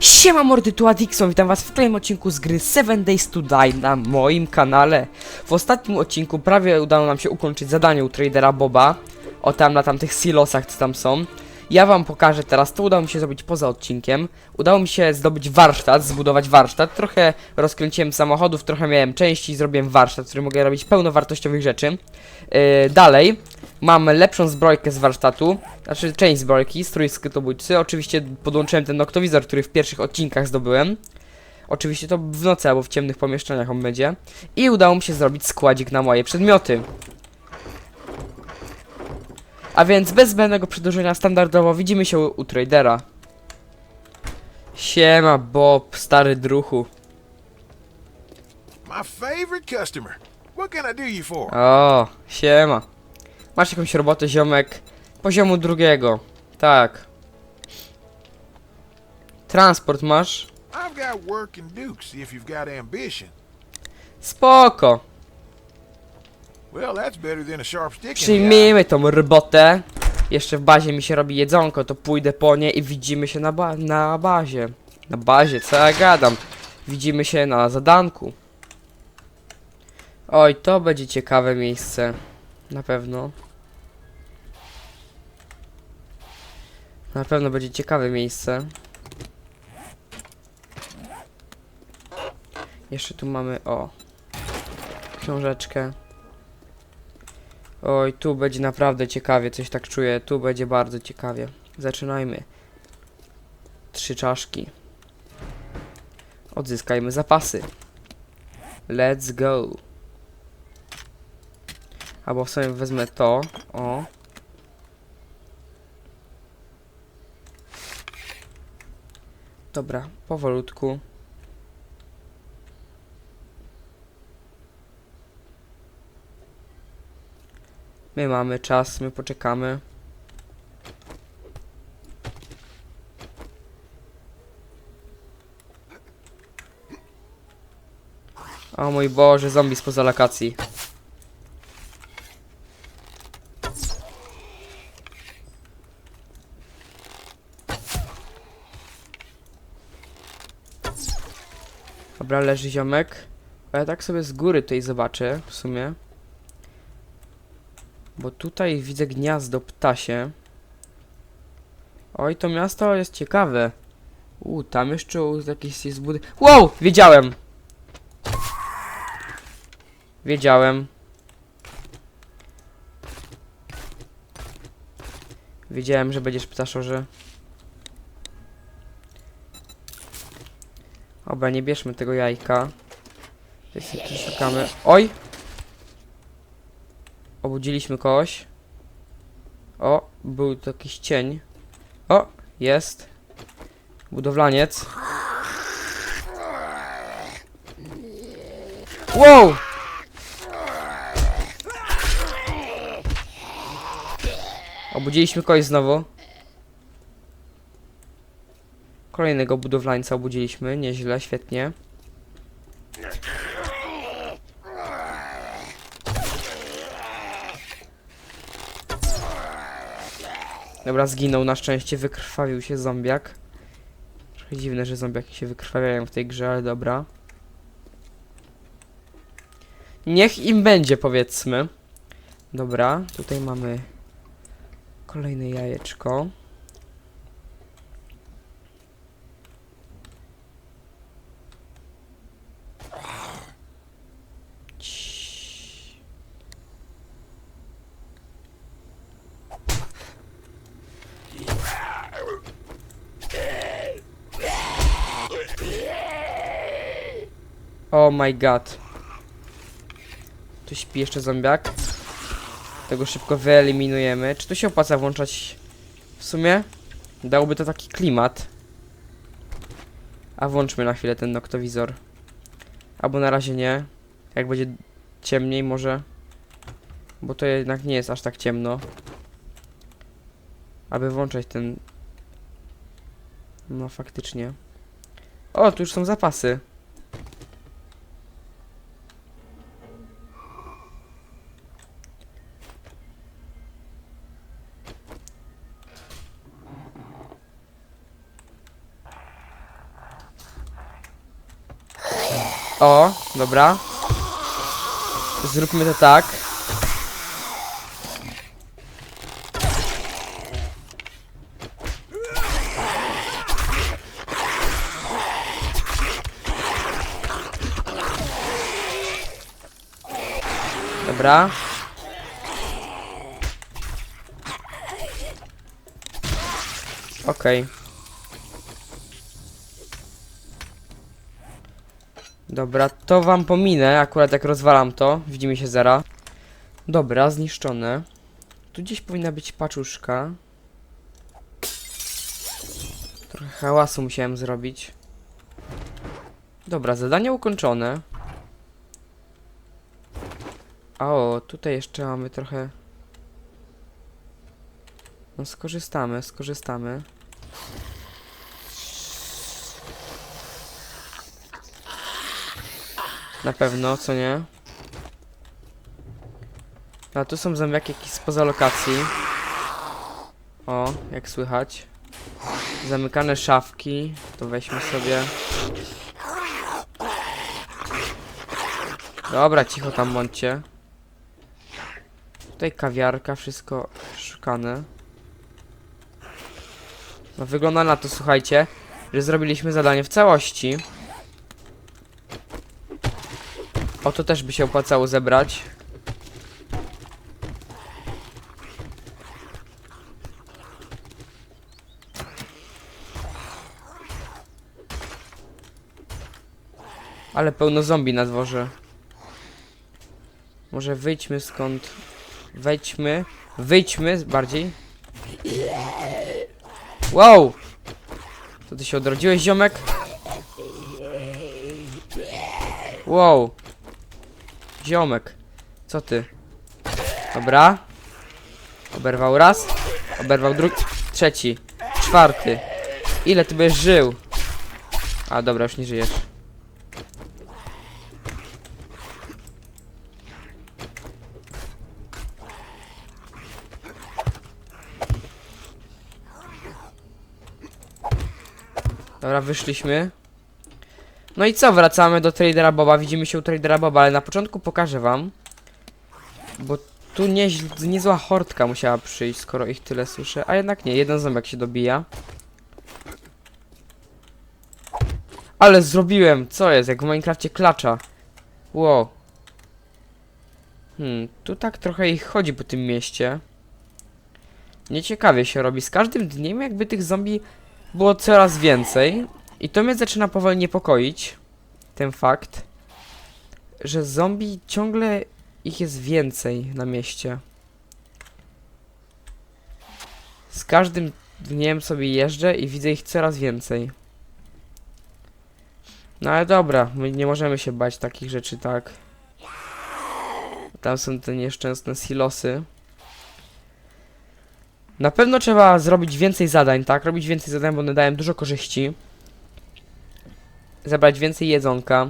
Siema mordy, tu Adixon, witam was w kolejnym odcinku z gry 7 Days to Die na moim kanale. W ostatnim odcinku prawie udało nam się ukończyć zadanie u tradera Boba, o tam na tamtych silosach co tam są. Ja wam pokażę teraz, to udało mi się zrobić poza odcinkiem. Udało mi się zdobyć warsztat, zbudować warsztat. Trochę rozkręciłem samochodów, trochę miałem części, zrobiłem warsztat, w którym mogę robić pełnowartościowych rzeczy. Yy, dalej, mam lepszą zbrojkę z warsztatu, znaczy część zbrojki, strój skrytobójcy. Oczywiście podłączyłem ten noktowizor, który w pierwszych odcinkach zdobyłem. Oczywiście to w nocy albo w ciemnych pomieszczeniach on będzie. I udało mi się zrobić składzik na moje przedmioty. A więc bez zbędnego przedłużenia standardowo widzimy się u, u tradera. Siema Bob, stary druchu. My favorite customer. What can I do you for? O, siema. Masz jakąś robotę, ziomek? Poziomu drugiego. Tak. Transport masz? I've Przyjmijmy tą robotę. Jeszcze w bazie mi się robi jedzonko, to pójdę po nie i widzimy się na, ba na bazie. Na bazie, co ja gadam? Widzimy się na zadanku. Oj, to będzie ciekawe miejsce. Na pewno. Na pewno będzie ciekawe miejsce. Jeszcze tu mamy, o, książeczkę. Oj, tu będzie naprawdę ciekawie, coś tak czuję. Tu będzie bardzo ciekawie. Zaczynajmy. Trzy czaszki. Odzyskajmy zapasy. Let's go. Albo w sumie wezmę to. O. Dobra, powolutku. My mamy czas, my poczekamy. O mój Boże, zombie spoza lokacji. Dobra, leży ziomek. A ja tak sobie z góry tutaj zobaczę, w sumie. Bo tutaj widzę gniazdo ptasie. Oj, to miasto jest ciekawe. U, tam jeszcze jakieś jest budy... Wow! Wiedziałem! Wiedziałem. Wiedziałem, że będziesz ptaszorze. Dobra, nie bierzmy tego jajka. Szukamy. Oj! Obudziliśmy kogoś. O, był to jakiś cień. O, jest. Budowlaniec. Wow! Obudziliśmy kogoś znowu. Kolejnego budowlańca obudziliśmy. Nieźle, świetnie. Dobra, zginął na szczęście, wykrwawił się zombiak. Trochę dziwne, że zombiaki się wykrwawiają w tej grze, ale dobra. Niech im będzie, powiedzmy. Dobra, tutaj mamy kolejne jajeczko. My god. Tu śpi jeszcze zombiak. Tego szybko wyeliminujemy. Czy to się opłaca włączać w sumie? Dałoby to taki klimat. A włączmy na chwilę ten noktowizor. Albo na razie nie. Jak będzie ciemniej może. Bo to jednak nie jest aż tak ciemno. Aby włączać ten... No faktycznie. O, tu już są zapasy. O, dobra. Zróbmy to tak. Dobra. Okej. Dobra, to wam pominę, akurat jak rozwalam to. Widzimy się zara. Dobra, zniszczone. Tu gdzieś powinna być paczuszka. Trochę hałasu musiałem zrobić. Dobra, zadanie ukończone. A o, tutaj jeszcze mamy trochę... No skorzystamy, skorzystamy. Na pewno, co nie? A tu są zombiaki jakieś spoza lokacji. O, jak słychać. Zamykane szafki. To weźmy sobie. Dobra, cicho tam bądźcie. Tutaj kawiarka, wszystko szukane. No wygląda na to, słuchajcie, że zrobiliśmy zadanie w całości. O, to też by się opłacało zebrać. Ale pełno zombie na dworze. Może wyjdźmy skąd. Wejdźmy. Wyjdźmy bardziej. Wow! To ty się odrodziłeś, ziomek? Wow. Ziomek. Co ty? Dobra. Oberwał raz. Oberwał drugi. Trzeci. Czwarty. Ile ty będziesz żył? A dobra, już nie żyjesz. Dobra, wyszliśmy. No i co, wracamy do tradera Boba, widzimy się u tradera Boba, ale na początku pokażę wam. Bo tu nieźle, niezła hortka musiała przyjść, skoro ich tyle słyszę. A jednak nie, jeden ząbek się dobija. Ale zrobiłem, co jest, jak w Minecrafcie klacza. Wow. Hmm, tu tak trochę ich chodzi po tym mieście. Nieciekawie się robi. Z każdym dniem jakby tych zombie było coraz więcej. I to mnie zaczyna powoli niepokoić. Ten fakt, że zombie ciągle ich jest więcej na mieście. Z każdym dniem sobie jeżdżę i widzę ich coraz więcej. No ale dobra, my nie możemy się bać takich rzeczy, tak? Tam są te nieszczęsne silosy. Na pewno trzeba zrobić więcej zadań, tak? Robić więcej zadań, bo one dają dużo korzyści. Zebrać więcej jedzonka.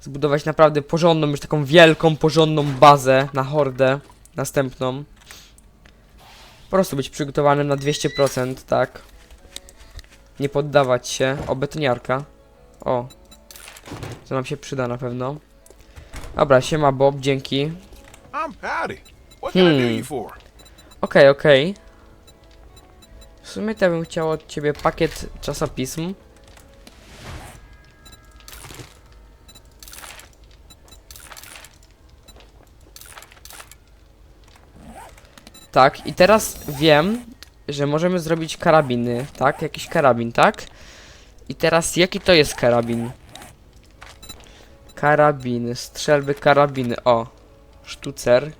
Zbudować naprawdę porządną, już taką wielką, porządną bazę na hordę następną. Po prostu być przygotowanym na 200%, tak? Nie poddawać się. O, betoniarka. O. To nam się przyda na pewno. Dobra, siema Bob, dzięki. Hmm. you for? Okej, okej. W sumie to ja bym chciał od ciebie pakiet czasopism. Tak, i teraz wiem, że możemy zrobić karabiny, tak? Jakiś karabin, tak? I teraz jaki to jest karabin? Karabiny, strzelby, karabiny, o. Sztucer.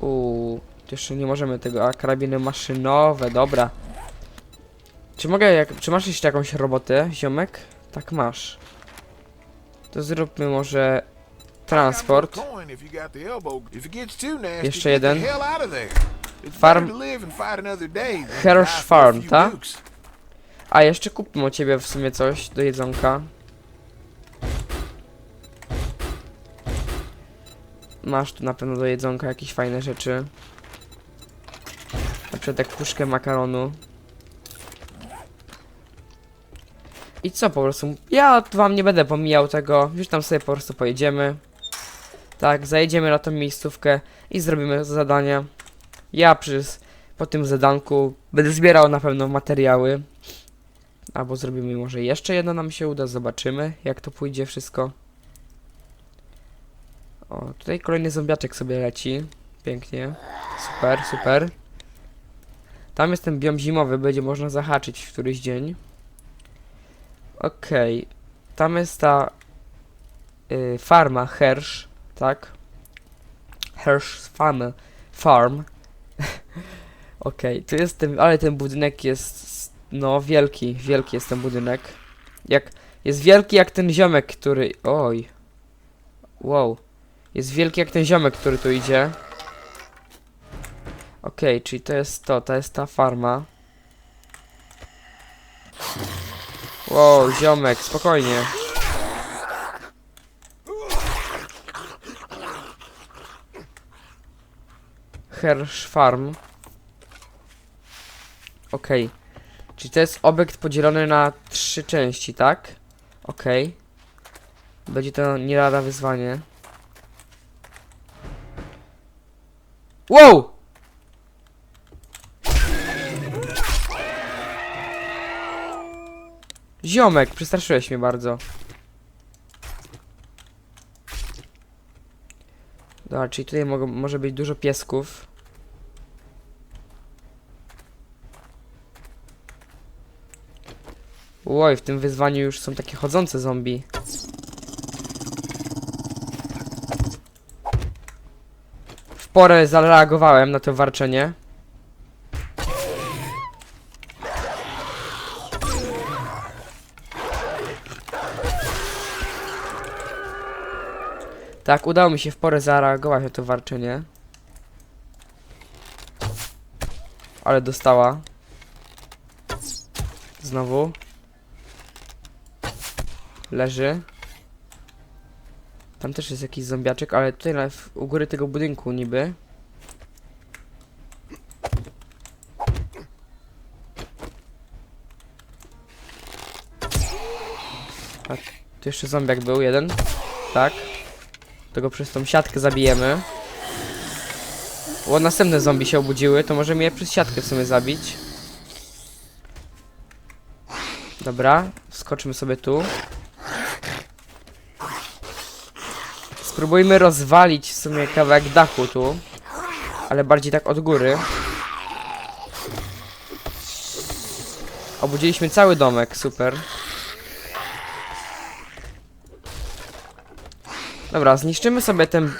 Uuu, jeszcze nie możemy tego, a karabiny maszynowe, dobra. Czy mogę, jak, czy masz jeszcze jakąś robotę, ziomek? Tak masz. To zróbmy może transport. Jeszcze jeden. Farm- a Farm, few ta? dukes. A jeszcze kupmy u ciebie w sumie coś do jedzonka. Masz tu na pewno do jedzonka jakieś fajne rzeczy. Na przykład jak puszkę makaronu. I co po prostu? Ja wam nie będę pomijał tego. Już tam sobie po prostu pojedziemy. Tak, zajedziemy na tą miejscówkę i zrobimy zadania. Ja przez po tym zadanku będę zbierał na pewno materiały. Albo zrobimy może jeszcze jedno nam się uda, zobaczymy jak to pójdzie wszystko. O, tutaj kolejny zombiaczek sobie leci. Pięknie. Super, super. Tam jest ten biom zimowy, będzie można zahaczyć w któryś dzień. Okej. Tam jest ta y, farma Hersh, tak? Hersh Farm. Farm. Okej, tu jest ten, ale ten budynek jest, no wielki, wielki jest ten budynek. Jak, jest wielki jak ten ziomek, który, oj. Wow. Jest wielki jak ten ziomek, który tu idzie. Okej, czyli to jest to, to jest ta farma. Wow, ziomek, spokojnie. Hersh Farm. Okej. Czyli to jest obiekt podzielony na trzy części, tak? Okej. Będzie to nie lada wyzwanie. Wow! Ziomek, przestraszyłeś mnie bardzo. Dobra, czyli tutaj mogą, może być dużo piesków. Oj, w tym wyzwaniu już są takie chodzące zombie. W porę zareagowałem na to warczenie. Tak, udało mi się w porę zareagować na to warczenie. Ale dostała. Znowu. Leży. Tam też jest jakiś zombiaczek, ale tutaj na, u góry tego budynku niby. A tu jeszcze zombiak był, jeden. Tak. Tego przez tą siatkę zabijemy. O, następne zombie się obudziły, to możemy je przez siatkę w sumie zabić. Dobra, skoczymy sobie tu. Spróbujmy rozwalić w sumie kawałek dachu tu. Ale bardziej tak od góry. Obudziliśmy cały domek, super. Dobra, zniszczymy sobie ten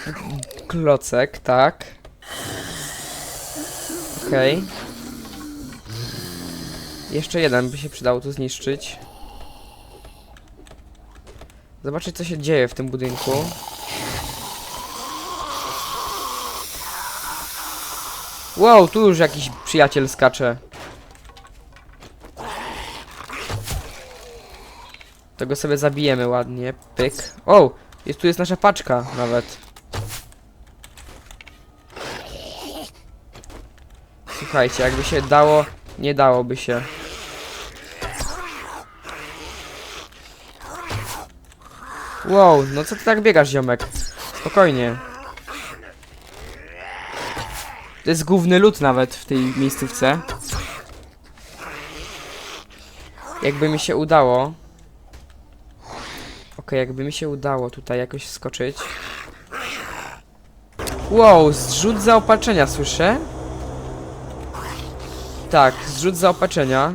klocek, tak. Okej. Jeszcze jeden by się przydało tu zniszczyć. Zobaczyć co się dzieje w tym budynku. Wow, tu już jakiś przyjaciel skacze. Tego sobie zabijemy ładnie. Pyk. O! Jest, tu jest nasza paczka nawet. Słuchajcie, jakby się dało, nie dałoby się. Wow, no co ty tak biegasz, ziomek? Spokojnie. To jest główny lód nawet w tej miejscówce. Jakby mi się udało. Okej, jakby mi się udało tutaj jakoś skoczyć. Wow, zrzut zaopatrzenia, słyszę? Tak, zrzut zaopatrzenia.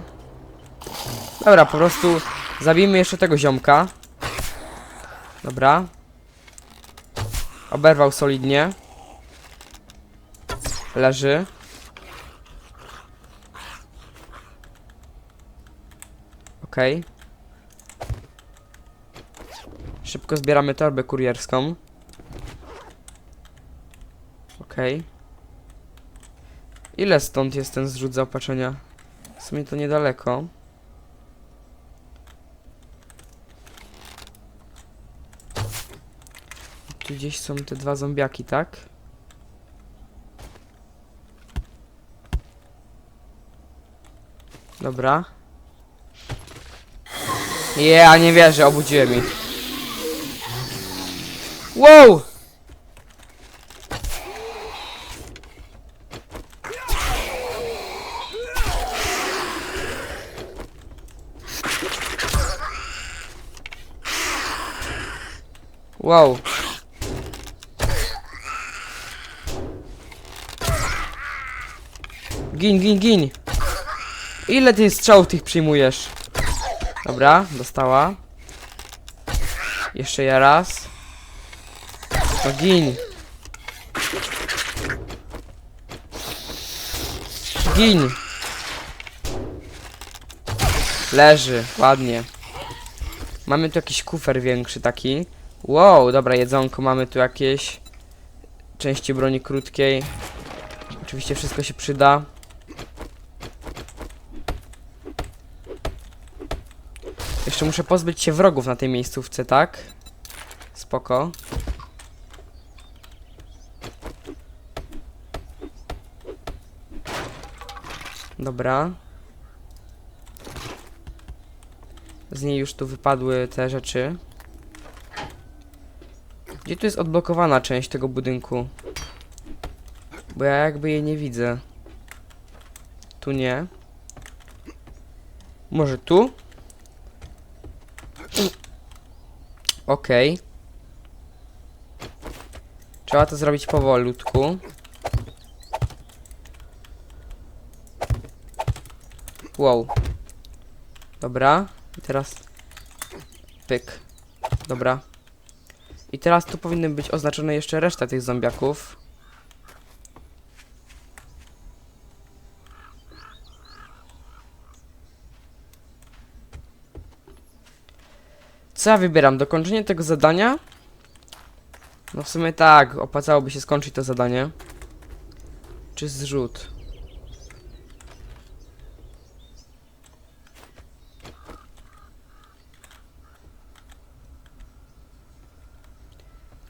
Dobra, po prostu zabijmy jeszcze tego ziomka. Dobra. Oberwał solidnie. Leży. Okej. Szybko zbieramy torbę kurierską. Okej. Ile stąd jest ten zrzut zaopatrzenia? W sumie to niedaleko. Tu gdzieś są te dwa zombiaki, tak? Dobra. Ja nie wierzę, obudziłem ich. Wow! Wow. Gin, gin, gin. Ile ty strzałów tych przyjmujesz? Dobra, dostała. Jeszcze ja raz. No gin. Gin. Leży, ładnie. Mamy tu jakiś kufer większy taki. Wow, dobra, jedzonko mamy tu jakieś. Części broni krótkiej. Oczywiście wszystko się przyda. Jeszcze muszę pozbyć się wrogów na tej miejscówce, tak? Spoko. Dobra. Z niej już tu wypadły te rzeczy. Gdzie tu jest odblokowana część tego budynku? Bo ja jakby jej nie widzę. Tu nie. Może tu? Okej. Trzeba to zrobić powolutku. Wow. Dobra. I teraz... Pyk. Dobra. I teraz tu powinny być oznaczone jeszcze reszta tych zombiaków. Co ja wybieram? Dokończenie tego zadania? No w sumie tak, opłacałoby się skończyć to zadanie. Czy zrzut?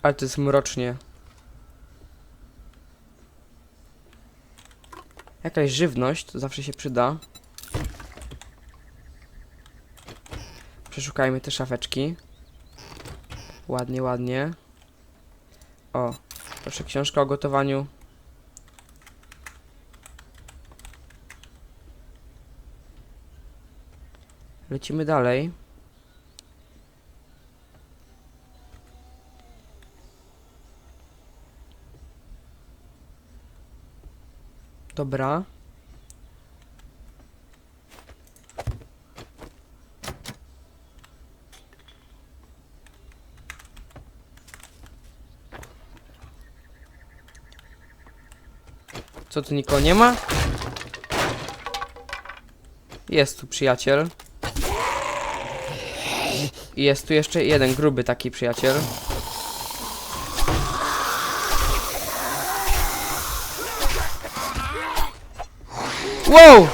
Ale to jest mrocznie. Jakaś żywność, to zawsze się przyda. Przeszukajmy te szafeczki. Ładnie, ładnie. O, proszę, książka o gotowaniu. Lecimy dalej. Dobra. Co tu nikogo nie ma? Jest tu przyjaciel. I jest tu jeszcze jeden gruby taki przyjaciel. Wow!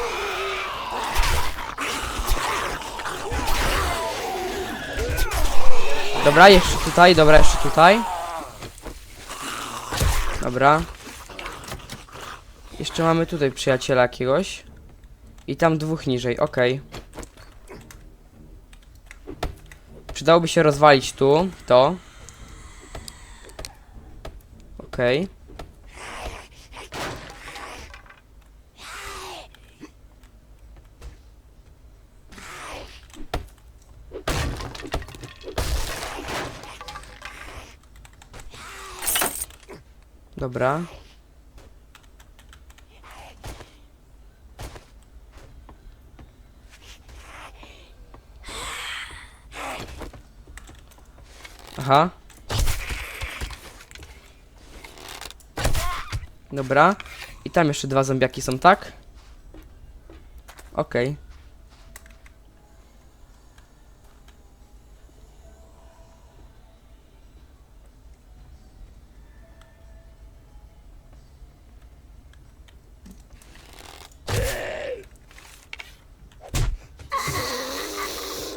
Dobra, jeszcze tutaj, dobra, jeszcze tutaj. Dobra. Jeszcze mamy tutaj przyjaciela jakiegoś. I tam dwóch niżej, okej. Przydałoby się rozwalić tu, to. Okej. Dobra. Aha. Dobra. I tam jeszcze dwa zombiaki są, tak? Okej.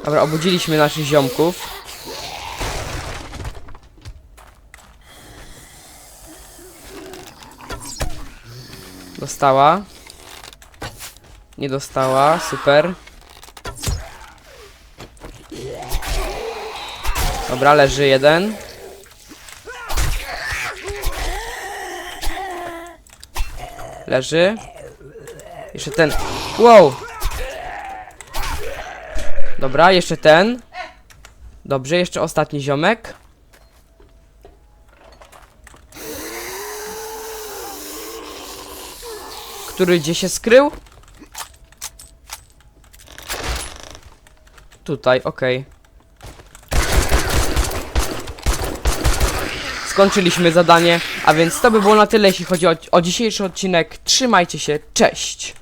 Dobra, obudziliśmy naszych ziomków. Dostała. Nie dostała, super. Dobra, leży jeden. Leży. Jeszcze ten. Wow! Dobra, jeszcze ten. Dobrze, jeszcze ostatni ziomek. Który gdzie się skrył? Tutaj, okej. Skończyliśmy zadanie, a więc to by było na tyle, jeśli chodzi o, o dzisiejszy odcinek. Trzymajcie się, cześć!